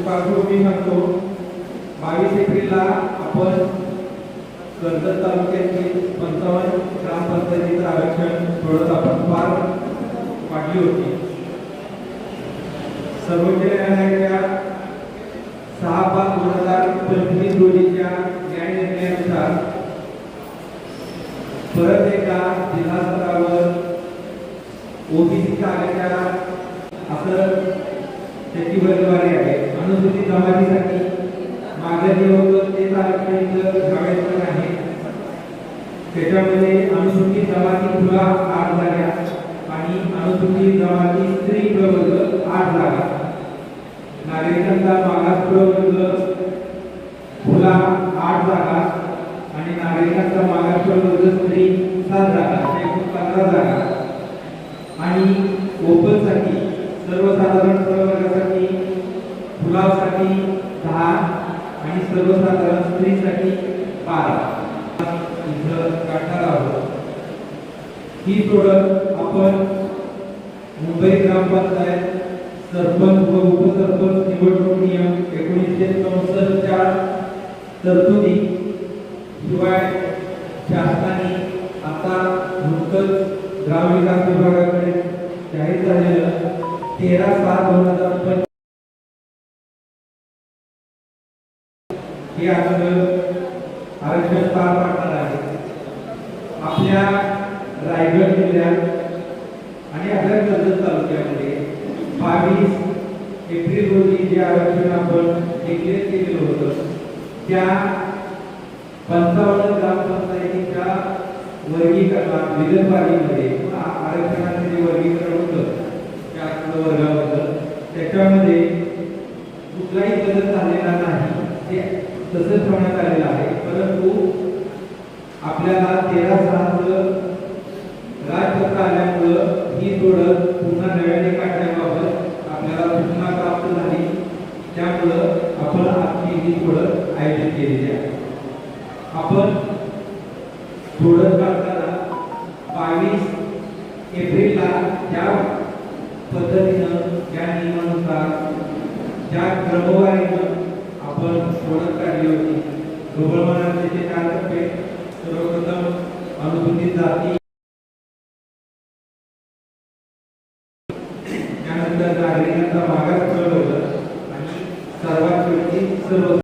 म्हणजे त्याची पार्श्वभूमी सांगतो. बावीस एप्रिलला आपण कर्जत तालुक्यातील पंचावन्न ग्रामपंचायतीचं आरक्षण थोडं आपण पार पाडली होती. सर्वोच्च न्यायालयाच्या सहा पाच दोन हजार पंचवीस रोजीच्या न्याय निर्णयानुसार परत एकदा जिल्हा स्तरावर ओबीसीच्या आल्याच्या असं त्याची वर्गवारी आहे अनुसूचित मागे होतं ते आरक्षण घालायचं आहे. त्याच्यामध्ये अनुसूचित जमाती मुला आठ जागा आणि अनुसूचित जमाती स्त्री प्रवर्ग आठ जागा. नागरिकांचा मागास प्रवर्ग मुला आठ जागा आणि नागरिकांचा मागास प्रवर्ग स्त्री सात जागा एकूण पंधरा जागा. आणि ओपनसाठी सर्वसाधारण आणि सर्वसाधारण स्त्रीसाठी बारा इथं काढणार आहोत. ही प्रोडक्ट आपण मुंबई ग्रामपंचायत सरपंच व उपसरपंच निवडणूक नियम एकोणीसशे चौसष्टच्या तरतुदी शिवाय शासनाने आता नुकतंच ग्रामविकास विभागाकडे जाहीर झालेलं तेरा सात दोन हजार हे आपलं आरक्षण पार पाडणार आहे. आपल्या रायगड जिल्ह्यात आणि आपल्या कर्जत तालुक्यामध्ये बावीस एप्रिल रोजी जे आरक्षण आपण डिक्लेअर केलेलं होतं त्या पंचावन्न ग्रामपंचायतीच्या वर्गीकरणात विदर्भामध्ये आरक्षणाचे जे वर्गीकरण होतं त्या वर्गाबद्दल त्याच्यामध्ये कुठलाही बदल झालेला नाही. ते तसंच ठेवण्यात आलेलं आहे. परंतु आपल्याला तेरा सहाचं राजपत्र आल्यामुळं ही जोडत पुन्हा नव्याने काढण्याबाबत आपल्याला सूचना प्राप्त झाली. त्यामुळं आपण आजची ही जोडत आयोजित केलेली आहे. आपण जोडत काढताना बावीस एप्रिलला त्या पद्धतीनं ज्या नियमानुसार ज्या क्रमवारीनं आपण सोडत काढली होती. ढोबळ ते कालकपे सर्वप्रथम अनुसूचित जाती. त्यानंतर नागरिकांचा मागास कळ होता. आणि सर्वात शेवटी सर्व